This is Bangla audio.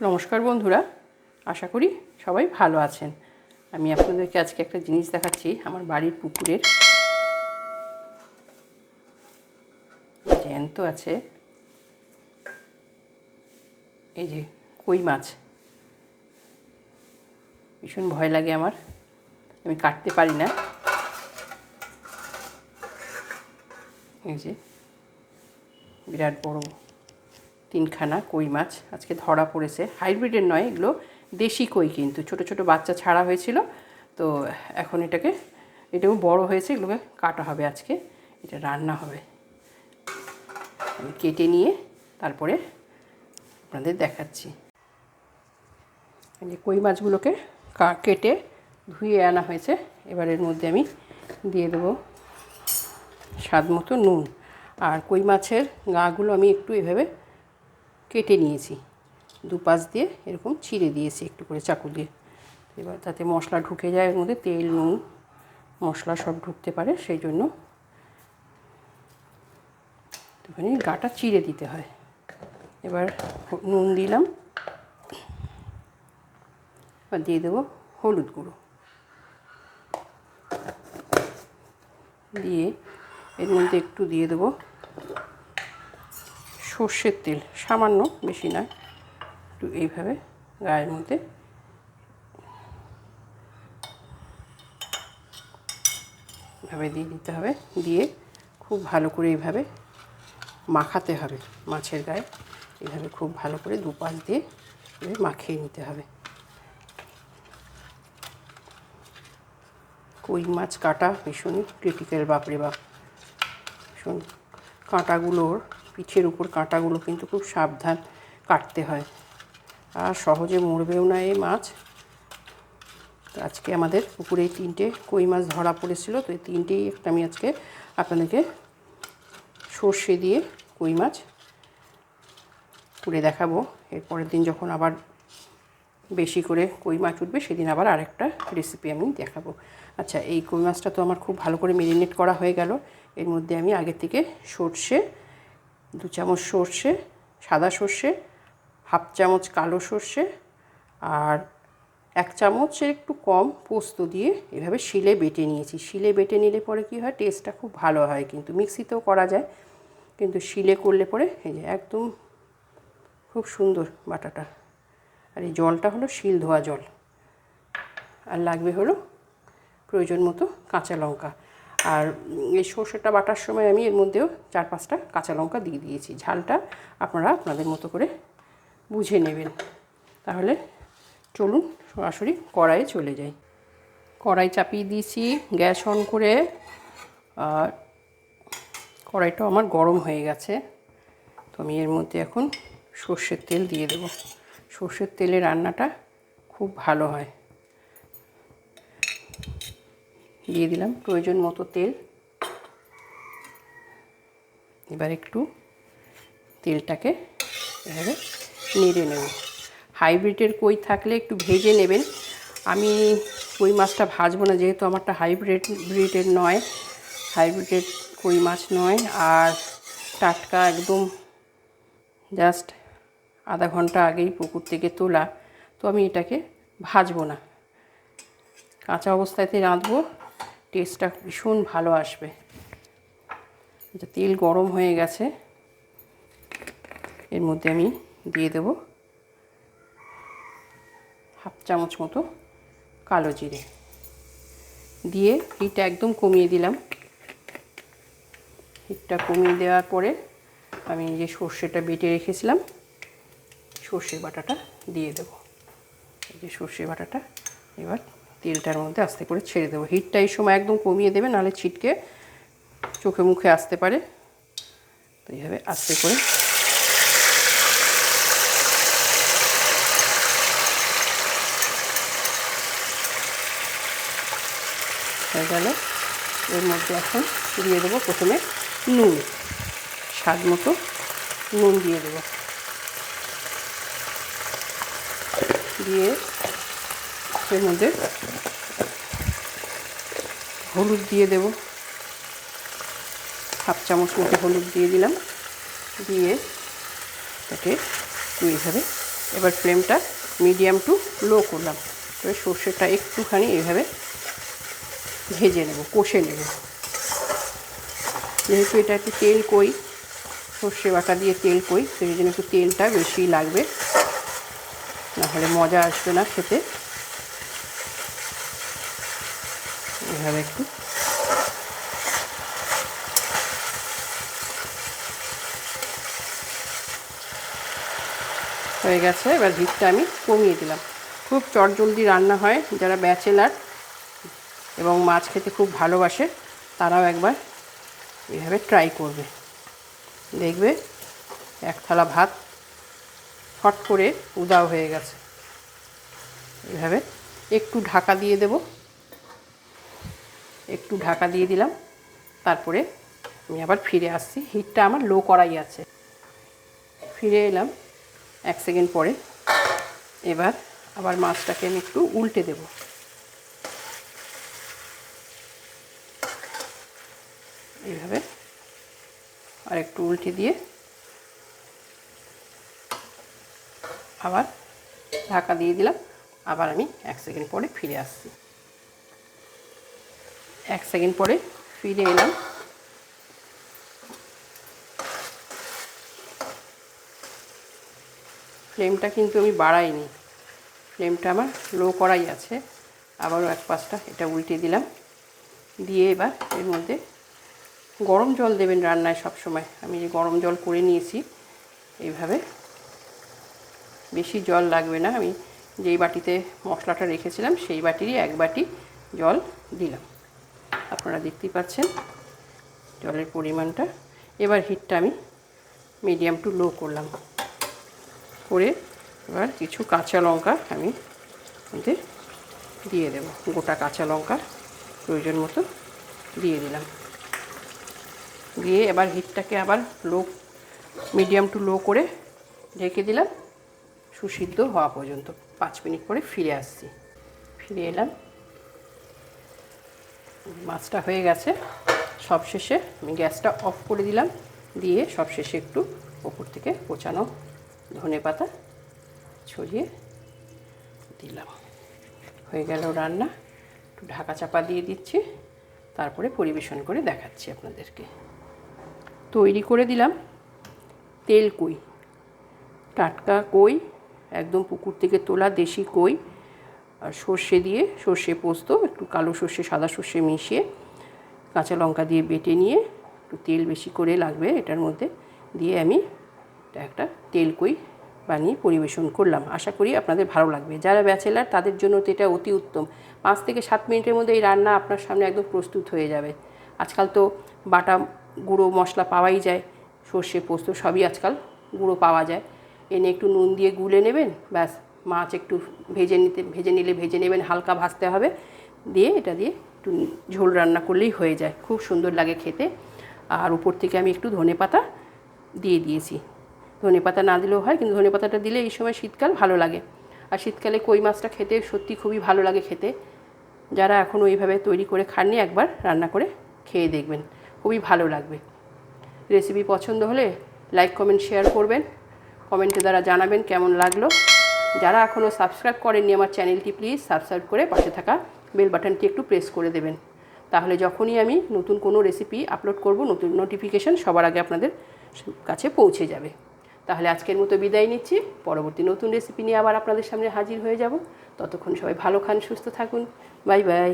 নমস্কার বন্ধুরা, আশা করি সবাই ভালো আছেন। আমি আপনাদেরকে আজকে একটা জিনিস দেখাচ্ছি, আমার বাড়ির পুকুরের। জ্যান্ত আছে। এই যে কই মাছ। ভীষণ ভয় লাগে আমার, আমি কাটতে পারি না। এই যে বিরাট বড় তিনখানা কই মাছ আজকে ধরা পড়েছে। হাইব্রিডের নয়, এগুলো দেশি কই কিন্তু। ছোট ছোট বাচ্চা ছাড়া হয়েছিল। তো এখন এটাকে, এটাও বড় হয়েছে, এগুলোকে কাটা হবে আজকে। এটা রান্না হবে। আমি কেটে নিয়ে তারপরে আপনাদের দেখাচ্ছি। যে কই মাছগুলোকে কেটে ধুয়ে আনা হয়েছে। এবার এর মধ্যে আমি দিয়ে দেবো স্বাদ মতো নুন। আর কই মাছের গাগুলো আমি একটু এভাবে কেটে নিয়েছি। দুপাশ দিয়ে এরকম ছিঁড়ে দিয়েছি একটু করে চাকু দিয়ে। এবার তাতে মশলা ঢুকে যায় এর মধ্যে, তেল, নুন, মশলা সব ঢুকতে পারে, সেই জন্য একটুখানি গাটা চিড়ে দিতে হয়। এবার নুন দিলাম। এবার দিয়ে দেবো হলুদ গুঁড়ো। দিয়ে এর মধ্যে একটু দিয়ে দেবো সর্ষের তেল, সামান্য, বেশি নয়। একটু এইভাবে গায়ের মধ্যে। এভাবে দিয়ে দিতে হবে। দিয়ে খুব ভালো করে এইভাবে মাখাতে হবে মাছের গায়ে। এইভাবে খুব ভালো করে দুপাশ দিয়ে মাখিয়ে নিতে হবে। কই মাছ কাটা ভীষণই ক্রিটিক্যাল বাপরে বাপ। ভীষণ কাঁটাগুলোর পিঠের উপর কাঁটাগুলো কিন্তু খুব সাবধান কাটতে হয়। আর সহজে মরবেও না এই মাছ। তো আজকে আমাদের পুকুরে তিনটে কই মাছ ধরা পড়েছিল। তো এই তিনটেই একটা আমি আজকে আপনাদেরকে সর্ষে দিয়ে কই মাছ করে দেখাবো। এরপরের দিন যখন আবার বেশি করে কই মাছ উঠবে, সেদিন আবার আরেকটা রেসিপি আমি দেখাবো। আচ্ছা এই কই মাছটা তো আমার খুব ভালো করে মেরিনেট করা হয়ে গেল। এর মধ্যে আমি আগে থেকে সর্ষে দু চামচ সর্ষে, সাদা সর্ষে, হাফ চামচ কালো সর্ষে আর এক চামচের একটু কম পোস্ত দিয়ে এভাবে শিলে বেটে নিয়েছি। শিলে বেটে নিলে পরে কি হয়? টেস্টটা খুব ভালো হয় কিন্তু। মিক্সিতেও করা যায় কিন্তু শিলে করলে পরে এই যে একদম খুব সুন্দর বাটাটা। আর এই জলটা হলো শিল ধোয়া জল। আর লাগবে হলো প্রয়োজন মতো কাঁচা লঙ্কা। আর এই সর্ষেটা বাটার সময় আমি এর মধ্যেও চার পাঁচটা কাঁচা লঙ্কা দিয়ে দিয়েছি। ঝালটা আপনারা আপনাদের মতো করে বুঝে নেবেন। তাহলে চলুন সরাসরি কড়াইয়ে চলে যাই। কড়াই চাপিয়ে দিয়েছি, গ্যাস অন করে। আর কড়াইটা আমার গরম হয়ে গেছে। তো আমি এর মধ্যে এখন সর্ষের তেল দিয়ে দেবো। সর্ষের তেলে রান্নাটা খুব ভালো হয়। দিয়ে দিলাম প্রয়োজন মতো তেল। এবার একটু তেলটাকে এভাবে নেড়ে নেব। হাইব্রিডের কই থাকলে একটু ভেজে নেবেন। আমি কই মাছটা ভাজবো না, যেহেতু আমারটা হাইব্রিড, ব্রিডের নয়, হাইব্রিডের কই মাছ নয়। আর টাটকা একদম জাস্ট আধা ঘণ্টা আগেই পুকুর থেকে তোলা, তো আমি এটাকে ভাজবো না। কাঁচা অবস্থাতে রাঁধবো। টেস্টটা ভীষণ ভালো আসবে। তেল গরম হয়ে গেছে। এর মধ্যে আমি দিয়ে দেব হাফ চামচ মতো কালো জিরে। দিয়ে হিটটা একদম কমিয়ে দিলাম। হিটটা কমিয়ে দেওয়ার পরে আমি যে সর্ষেটা বেটে রেখেছিলাম সর্ষে বাটাটা দিয়ে দেবো। এই যে সর্ষে বাটাটা এবার তেলটার মধ্যে আস্তে করে ছেড়ে দেবো। হিটটা এই সময় একদম কমিয়ে দেবে, নাহলে ছিটকে চোখে মুখে আসতে পারে। তো এইভাবে আস্তে করে গেল। এর মধ্যে এখন দিয়ে দেবো প্রথমে নুন, স্বাদ মতো নুন দিয়ে দেবো। দিয়ে এর মধ্যে হলুদ দিয়ে দেব। হাফ চামচ মতো হলুদ দিয়ে দিলাম। দিয়ে একটু এইভাবে এবার ফ্লেমটা মিডিয়াম টু লো করলাম। এবার সর্ষেটা একটুখানি এইভাবে ভেজে নেব, কষে নেব। যেহেতু এটা একটু তেল কই, সর্ষে বাটা দিয়ে তেল কই, সেই জন্য একটু তেলটা বেশি লাগবে। নাহলে মজা আসবে না খেতে। এভাবে একটু। হয়ে গেছে, এবার হিটটা আমি কমিয়ে দিলাম। খুব চটজলদি রান্না হয়, যারা ব্যাচেলার এবং মাছ খেতে খুব ভালোবাসে, তারাও একবার এভাবে ট্রাই করবে। দেখবে, এক থালা ভাত ফট করে উদাও হয়ে গেছে। এভাবে একটু ঢাকা দিয়ে দেব। একটু ঢাকা দিয়ে দিলাম, তারপরে আমি আবার ফিরে আসছি। হিটটা আমার লো করাই আছে। ফিরে এলাম এক সেকেন্ড পরে। এবার আবার মাছটাকে আমি একটু উল্টে দেব। এইভাবে আর একটু উল্টে দিয়ে আবার ঢাকা দিয়ে দিলাম। আবার আমি এক সেকেন্ড পরে ফিরে আসছি। এক সেকেন্ড পরে ফিরে এলাম। ফ্লেমটা কিন্তু আমি বাড়াইনি। ফ্লেমটা আমার লো করাই আছে। আবারও এক পাশটা এটা উল্টে দিলাম। দিয়ে এবার এর মধ্যে গরম জল দেবেন রান্নায় সব সময় আমি যে গরম জল করে নিয়েছি, এইভাবে বেশি জল লাগবে না। আমি যেই বাটিতে মশলাটা রেখেছিলাম, সেই বাটিরই এক বাটি জল দিলাম। আপনারা দেখতেই পাচ্ছেন জলের পরিমাণটা। এবার হিটটা আমি মিডিয়াম টু লো করলাম। করে এবার কিছু কাঁচা লঙ্কা আমি মধ্যে দিয়ে দেবো। গোটা কাঁচা লঙ্কা প্রয়োজন মতো দিয়ে দিলাম। দিয়ে এবার হিটটাকে আবার লো মিডিয়াম টু লো করে ঢেকে দিলাম। সুসিদ্ধ হওয়া পর্যন্ত। পাঁচ মিনিট পরে ফিরে আসছি। ফিরে এলাম। মাছটা হয়ে গেছে। সবশেষে আমি গ্যাসটা অফ করে দিলাম। দিয়ে সবশেষে একটু ওপর থেকে কোচানো ধনে পাতা ছড়িয়ে দিলাম। হয়ে গেল রান্না। একটু ঢাকা চাপা দিয়ে দিচ্ছি। তারপরে পরিবেশন করে দেখাচ্ছি আপনাদেরকে। তৈরি করে দিলাম তেল কই। টাটকা কই, একদম পুকুর থেকে তোলা দেশি কই। আর সর্ষে দিয়ে, সর্ষে পোস্ত, একটু কালো সর্ষে, সাদা সর্ষে মিশিয়ে, কাঁচা লঙ্কা দিয়ে বেটে নিয়ে, একটু তেল বেশি করে লাগবে এটার মধ্যে, দিয়ে আমি একটা তেল কই বানিয়ে পরিবেশন করলাম। আশা করি আপনাদের ভালো লাগবে। যারা ব্যাচেলার, তাদের জন্য তো এটা অতি উত্তম। পাঁচ থেকে সাত মিনিটের মধ্যে এই রান্না আপনার সামনে একদম প্রস্তুত হয়ে যাবে। আজকাল তো বাটা গুঁড়ো মশলা পাওয়াই যায়, সর্ষে পোস্ত সবই আজকাল গুঁড়ো পাওয়া যায়। এনে একটু নুন দিয়ে গুলে নেবেন, ব্যাস। মাছ একটু ভেজে নিতে, ভেজে নিলে ভেজে নেবেন, হালকা ভাজতে হবে। দিয়ে এটা দিয়ে একটু ঝোল রান্না করলেই হয়ে যায়। খুব সুন্দর লাগে খেতে। আর উপর থেকে আমি একটু ধনে পাতা দিয়ে দিয়েছি। ধনে পাতা না দিলেও হয়, কিন্তু ধনে পাতাটা দিলে এই সময় শীতকাল ভালো লাগে। আর শীতকালে কই মাছটা খেতে সত্যি খুবই ভালো লাগে খেতে। যারা এখনও এইভাবে তৈরি করে খাননি, একবার রান্না করে খেয়ে দেখবেন। খুবই ভালো লাগবে। রেসিপি পছন্দ হলে লাইক, কমেন্ট, শেয়ার করবেন। কমেন্টে দ্বারা জানাবেন কেমন লাগল। যারা এখনও সাবস্ক্রাইব করেননি আমার চ্যানেলটি প্লিজ সাবস্ক্রাইব করে পাশে থাকা বেল বাটনটি একটু প্রেস করে দেবেন। তাহলে যখনই আমি নতুন কোনো রেসিপি আপলোড করব, নতুন নোটিফিকেশান সবার আগে আপনাদের কাছে পৌঁছে যাবে। তাহলে আজকের মতো বিদায় নিচ্ছি। পরবর্তী নতুন রেসিপি নিয়ে আবার আপনাদের সামনে হাজির হয়ে যাব। ততক্ষণ সবাই ভালো খান, সুস্থ থাকুন। Bye bye